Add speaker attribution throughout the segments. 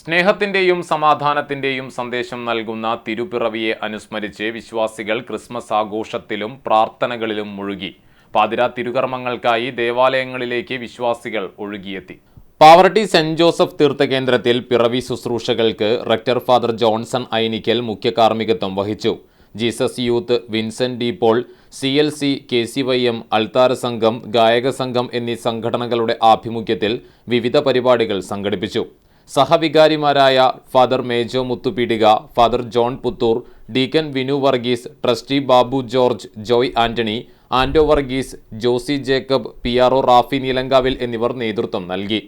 Speaker 1: സ്നേഹത്തിന്റെയും സമാധാനത്തിന്റെയും സന്ദേശം നൽകുന്ന തിരുപ്പിറവിയെ അനുസ്മരിച്ച് വിശ്വാസികൾ ക്രിസ്മസ് ആഘോഷത്തിലും പ്രാർത്ഥനകളിലും മുഴുകി. പാതിര തിരുകർമ്മങ്ങൾക്കായി ദേവാലയങ്ങളിലേക്ക് വിശ്വാസികൾ ഒഴുകിയെത്തി. പാവർട്ടി സെന്റ് ജോസഫ് തീർത്ഥകേന്ദ്രത്തിൽ പിറവി ശുശ്രൂഷകൾക്ക് റക്ടർ ഫാദർ ജോൺസൺ ഐനിക്കൽ മുഖ്യ കാർമ്മികത്വം വഹിച്ചു. Jesus youth Vincent D Paul C L C K C Y M അൾത്താര സംഘം ഗായക സംഘം എന്നീ സംഘടനകളുടെ ആഭിമുഖ്യത്തിൽ വിവിധ പരിപാടികൾ സംഘടിപ്പിച്ചു. സഹവികാരിമാരായ father Mejo Muthupeedika father John Puthur deacon Vinu Varghese trustee Babu George Joy Antony Ando Varghese Josy Jacob P R O Rafi Neelankavil എന്നിവർ നേതൃത്വം നൽകി.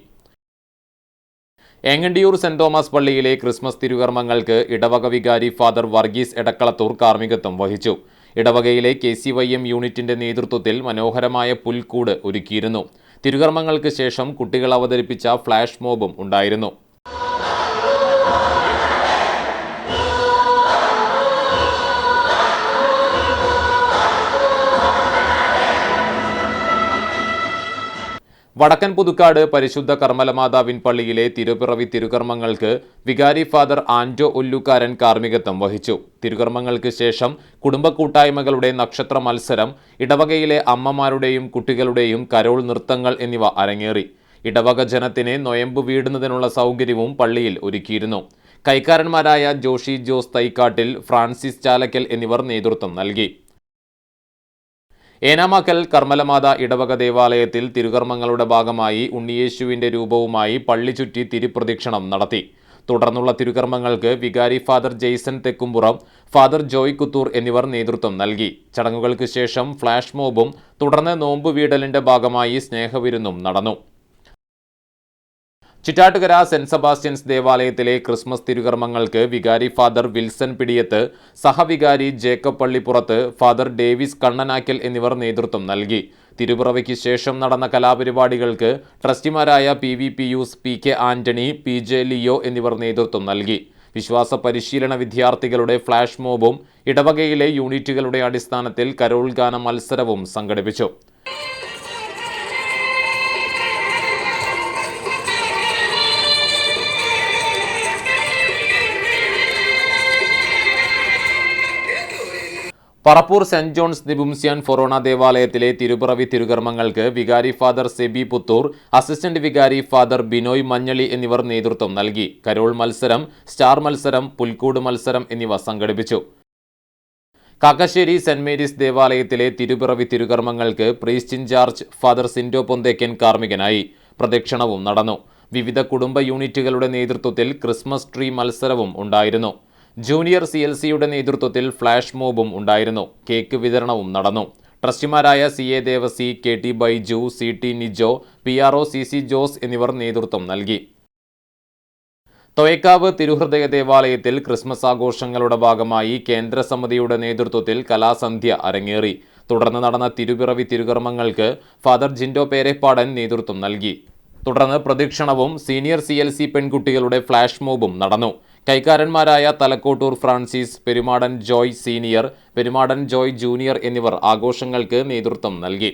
Speaker 1: എങ്ങണ്ടിയൂർ സെന്റ് തോമസ് പള്ളിയിലെ ക്രിസ്മസ് തിരുകർമ്മങ്ങൾക്ക് ഇടവക വികാരി ഫാദർ വർഗീസ് എടക്കളത്തൂർ കാർമ്മികത്വം വഹിച്ചു. ഇടവകയിലെ കെ സി വൈ എം യൂണിറ്റിന്റെ നേതൃത്വത്തിൽ മനോഹരമായ പുൽക്കൂട് ഒരുക്കിയിരുന്നു. തിരുകർമ്മങ്ങൾക്ക് ശേഷം കുട്ടികൾ അവതരിപ്പിച്ച ഫ്ലാഷ് മോബും ഉണ്ടായിരുന്നു. വടക്കൻ പുതുക്കാട് പരിശുദ്ധ കർമ്മലമാതാവിൻ പള്ളിയിലെ തിരുപ്പിറവി തിരുകർമ്മങ്ങൾക്ക് വികാരി ഫാദർ ആൻഡോ ഉല്ലുക്കാരൻ കാർമ്മികത്വം വഹിച്ചു. തിരുകർമ്മങ്ങൾക്ക് ശേഷം കുടുംബ കൂട്ടായ്മകളുടെ നക്ഷത്ര മത്സരം ഇടവകയിലെ അമ്മമാരുടെയും കുട്ടികളുടെയും കരോൾ നൃത്തങ്ങൾ എന്നിവ അരങ്ങേറി. ഇടവക ജനത്തിന് നൊയമ്പ് വീടുന്നതിനുള്ള സൗകര്യവും പള്ളിയിൽ ഒരുക്കിയിരുന്നു. കൈക്കാരന്മാരായ ജോഷി ജോസ് തൈക്കാട്ടിൽ ഫ്രാൻസിസ് ചാലക്കൽ എന്നിവർ നേതൃത്വം നൽകി. ഏനാമാക്കൽ കർമ്മലമാത ഇടവക ദേവാലയത്തിൽ തിരുകർമ്മങ്ങളുടെ ഭാഗമായി ഉണ്ണിയേശുവിന്റെ രൂപവുമായി പള്ളി ചുറ്റി തിരുപ്രദക്ഷിണം നടത്തി. തുടർന്നുള്ള തിരുകർമ്മങ്ങൾക്ക് വികാരി father Jaison Thekkumpuram father Joy Kuthoor എന്നിവർ നേതൃത്വം നൽകി. ചടങ്ങുകൾക്ക് ശേഷം ഫ്ലാഷ് മോബും തുടർന്ന് നോമ്പ് വീടലിന്റെ ഭാഗമായി സ്നേഹവിരുന്നും നടന്നു. ചിറ്റാട്ടുകര സെന്റ് സെബാസ്റ്റ്യൻസ് ദേവാലയത്തിലെ ക്രിസ്മസ് തിരുകർമ്മങ്ങൾക്ക് വികാരി father Wilson Pidiyath സഹവികാരി Jacob Pallippurath father Davis Kannanakkal എന്നിവർ നേതൃത്വം നൽകി. തിരുപിറവയ്ക്ക് ശേഷം നടന്ന കലാപരിപാടികൾക്ക് ട്രസ്റ്റിമാരായ P V Pius P K Antony P J Leo എന്നിവർ നേതൃത്വം നൽകി. വിശ്വാസ പരിശീലന വിദ്യാർത്ഥികളുടെ ഫ്ലാഷ് മോബും ഇടവകയിലെ യൂണിറ്റുകളുടെ അടിസ്ഥാനത്തിൽ കരോൾ ഗാന മത്സരവും സംഘടിപ്പിച്ചു. പറപ്പൂർ സെന്റ് ജോൺസ് നിബുംസ്യാൻ ഫൊറോണ ദേവാലയത്തിലെ തിരുപ്പിറവി തിരുകർമ്മങ്ങൾക്ക് വികാരി ഫാദർ സെബി പുത്തൂർ അസിസ്റ്റന്റ് വികാരി ഫാദർ ബിനോയ് മഞ്ഞളി എന്നിവർ നേതൃത്വം നൽകി. കരോൾ മത്സരം സ്റ്റാർ മത്സരം പുൽക്കൂട് മത്സരം എന്നിവ സംഘടിപ്പിച്ചു. കാക്കശ്ശേരി സെന്റ് മേരീസ് ദേവാലയത്തിലെ തിരുപ്പിറവി തിരുകർമ്മങ്ങൾക്ക് priest in charge father Sindo Ponthekkan കാർമ്മികനായി പ്രദക്ഷിണവും നടന്നു. വിവിധ കുടുംബ യൂണിറ്റുകളുടെ നേതൃത്വത്തിൽ ക്രിസ്മസ് ട്രീ മത്സരവും ഉണ്ടായിരുന്നു. ജൂനിയർ സി എൽ സിയുടെ നേതൃത്വത്തിൽ ഫ്ലാഷ് മോബും ഉണ്ടായിരുന്നു. കേക്ക് വിതരണവും നടന്നു. ട്രസ്റ്റിമാരായ C A Devassy K T Baiju C T Nijo P R O C C Jose എന്നിവർ നേതൃത്വം നൽകി. തൊയക്കാവ് തിരുഹൃദയ ദേവാലയത്തിൽ ക്രിസ്മസ് ആഘോഷങ്ങളുടെ ഭാഗമായി കേന്ദ്ര സമിതിയുടെ നേതൃത്വത്തിൽ കലാസന്ധ്യ അരങ്ങേറി. തുടർന്ന് നടന്ന തിരുപിറവി തിരുകർമ്മങ്ങൾക്ക് ഫാദർ ജിൻഡോ പേരെപ്പാടൻ നേതൃത്വം നൽകി. തുടർന്ന് പ്രദക്ഷിണവും സീനിയർ സി എൽ സി പെൺകുട്ടികളുടെ ഫ്ലാഷ് മോബും നടന്നു. കൈക്കാരന്മാരായ Thalakkottur Francis Perumadan Joy senior Perumadan Joy junior എന്നിവർ ആഘോഷങ്ങൾക്ക് നേതൃത്വം നൽകി.